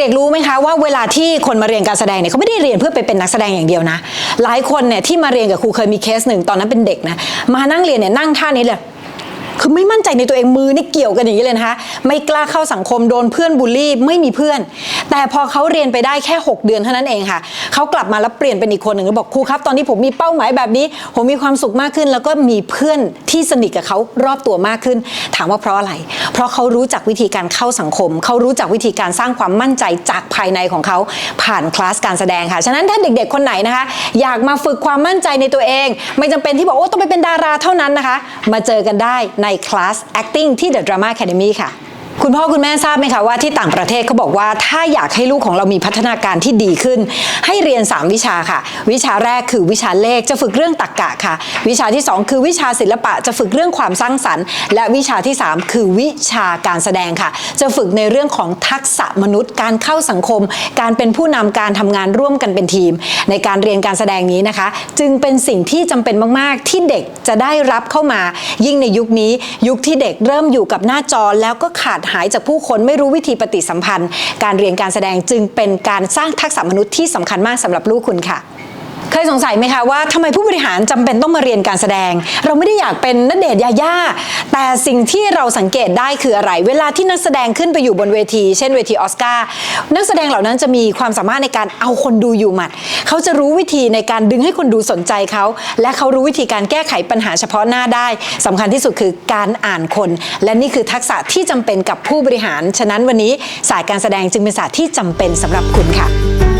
เด็กๆรู้ไหมคะว่าเวลาที่คนมาเรียนการแสดงเนี่ยเขาไม่ได้เรียนเพื่อไปเป็นนักแสดงอย่างเดียวนะ หลายคนเนี่ยที่มาเรียนกับครูเคยมีเคสหนึ่งตอนนั้นเป็นเด็กนะมานั่งเรียนเนี่ยนั่งท่านี้เลย คือไม่มั่นใจในตัวเองมือนี่เกี่ยวกันอย่างนี้เลยนะคะ ไม่กล้าเข้าสังคมโดนเพื่อนบูลลี่ไม่มีเพื่อน แต่พอเขาเรียนไปได้แค่ 6 เดือนเท่านั้นเองค่ะเขากลับมาแล้วเปลี่ยนเป็นอีกคนหนึ่งแล้วบอกครูครับตอนนี้ผมมีเป้าหมายแบบนี้ ผมมีความสุขมากขึ้น แล้วก็มีเพื่อนที่สนิทกับเขารอบตัวมากขึ้น ถามว่าเพราะอะไร เพราะเขารู้จักวิธีการเข้าสังคมเขารู้จักวิธีการสร้างความมั่นใจจากภายในของเขาผ่านคลาสการแสดงค่ะฉะนั้นถ้าเด็กๆคนไหนนะคะ อยากมาฝึกความมั่นใจในตัวเอง ไม่จำเป็นที่บอกโอ้ต้องไปเป็นดาราเท่านั้นนะคะ มาเจอกันได้ในคลาส acting ที่ The Drama Academy ค่ะ คุณพ่อคุณแม่ทราบไหมคะว่าที่ต่างประเทศเขาบอกว่าถ้าอยากให้ลูกของเรามีพัฒนาการที่ดีขึ้น ให้เรียน 3 วิชาค่ะ วิชาแรกคือวิชาเลขจะฝึกเรื่องตรรกะค่ะ วิชาที่ 2 คือวิชาศิลปะจะฝึกเรื่องความสร้างสรรค์ และวิชาที่ 3 คือวิชาการแสดงค่ะ จะฝึกในเรื่องของทักษะมนุษย์ การเข้าสังคม การเป็นผู้นำการทำงานร่วมกันเป็นทีม ในการเรียนการแสดงนี้นะคะ จึงเป็นสิ่งที่จำเป็นมาก ๆ ที่เด็กจะได้รับเข้ามา ยิ่งในยุคนี้ยุคที่เด็กเริ่มอยู่กับหน้าจอแล้วก็ขาดหายจากผู้คนไม่รู้วิธีปฏิสัมพันธ์ การเรียนการแสดงจึงเป็นการสร้างทักษะมนุษย์ที่สำคัญมากสำหรับลูกคุณค่ะ เคยสงสัยไหมคะว่าทำไมผู้บริหารจำเป็นต้องมาเรียนการแสดง เราไม่ได้อยากเป็นนัเดชน์ยาย่าแต่สิ่งที่เราสังเกตได้คืออะไร เวลาที่นักแสดงขึ้นไปอยู่บนเวที เช่นเวทีออสการ์นักแสดงเหล่านั้นจะมีความสามารถในการเอาคนดูอยู่หมัด เขาจะรู้วิธีในการดึงให้คนดูสนใจเขา และเขารู้วิธีการแก้ไขปัญหาเฉพาะหน้าได้สำคัญที่สุดคือการอ่านคน และนี่คือทักษะที่จำเป็นกับผู้บริหาร ฉะนั้นวันนี้ศาสตร์การแสดงจึงเป็นศาสตร์ที่จำเป็นสำหรับคุณค่ะ